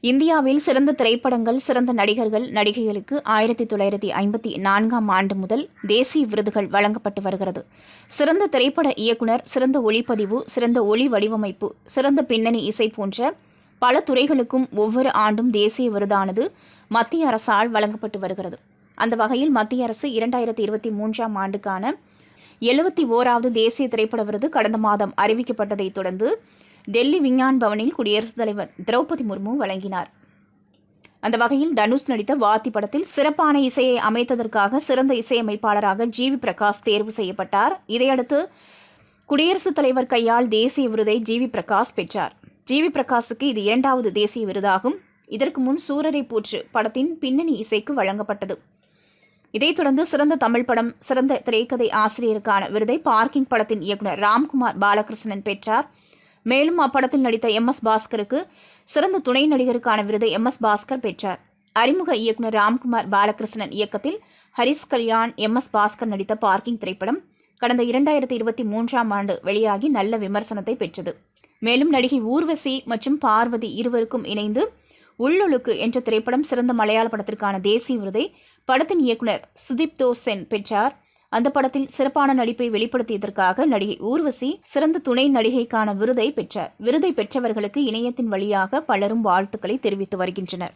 இந்தியாவில் சிறந்த திரைப்படங்கள் சிறந்த நடிகர்கள் நடிகைகளுக்கு ஆயிரத்தி தொள்ளாயிரத்தி ஐம்பத்தி நான்காம் ஆண்டு முதல் தேசிய விருதுகள் வழங்கப்பட்டு வருகிறது. சிறந்த திரைப்பட இயக்குனர் சிறந்த ஒளிப்பதிவு சிறந்த ஒளி வடிவமைப்பு சிறந்த பின்னணி இசை போன்ற பல துறைகளுக்கும் ஒவ்வொரு ஆண்டும் தேசிய விருதானது மத்திய அரசால் வழங்கப்பட்டு வருகிறது. அந்த வகையில் மத்திய அரசு இரண்டாயிரத்தி இருபத்தி மூன்றாம் ஆண்டுக்கான எழுபத்தி ஓராவது தேசிய திரைப்பட விருது கடந்த மாதம் அறிவிக்கப்பட்டதைத் தொடர்ந்து டெல்லி விஞ்ஞான் பவனில் குடியரசுத் தலைவர் திரௌபதி முர்மு வழங்கினார். அந்த வகையில் தனுஷ் நடித்த வாத்தி படத்தில் சிறப்பான இசையை அமைத்ததற்காக சிறந்த இசையமைப்பாளராக ஜி வி பிரகாஷ் தேர்வு செய்யப்பட்டார். இதையடுத்து குடியரசுத் தலைவர் கையால் தேசிய விருதை ஜி வி பிரகாஷ் பெற்றார். ஜி வி பிரகாஷுக்கு இது இரண்டாவது தேசிய விருதாகும். இதற்கு முன் சூரரை பூற்று படத்தின் பின்னணி இசைக்கு வழங்கப்பட்டது. இதைத் தொடர்ந்து சிறந்த தமிழ் படம் சிறந்த திரைக்கதை ஆசிரியருக்கான விருதை பார்க்கிங் படத்தின் இயக்குனர் ராம்குமார் பாலகிருஷ்ணன் பெற்றார். மேலும் அப்படத்தில் நடித்த எம். எஸ். பாஸ்கருக்கு சிறந்த துணை நடிகருக்கான விருதை எம். எஸ். பாஸ்கர் பெற்றார். அறிமுக இயக்குனர் ராம்குமார் பாலகிருஷ்ணன் இயக்கத்தில் ஹரிஸ் கல்யாண் எம். எஸ். பாஸ்கர் நடித்த பார்க்கிங் திரைப்படம் கடந்த இரண்டாயிரத்தி இருபத்தி மூன்றாம் ஆண்டு வெளியாகி நல்ல விமர்சனத்தை பெற்றது. மேலும் நடிகை ஊர்வசி மற்றும் பார்வதி இருவருக்கும் இணைந்து உள்ளொழுக்கு என்ற திரைப்படம் சிறந்த மலையாள படத்திற்கான தேசிய விருதை படத்தின் இயக்குனர் சுதீப் சென் பெற்றார். அந்த படத்தில் சிறப்பான நடிப்பை வெளிப்படுத்தியதற்காக நடிகை ஊர்வசி சிறந்த துணை நடிகைக்கான விருதை பெற்றார். விருதை பெற்றவர்களுக்கு இணையத்தின் வழியாக பலரும் வாழ்த்துக்களை தெரிவித்து வருகின்றனர்.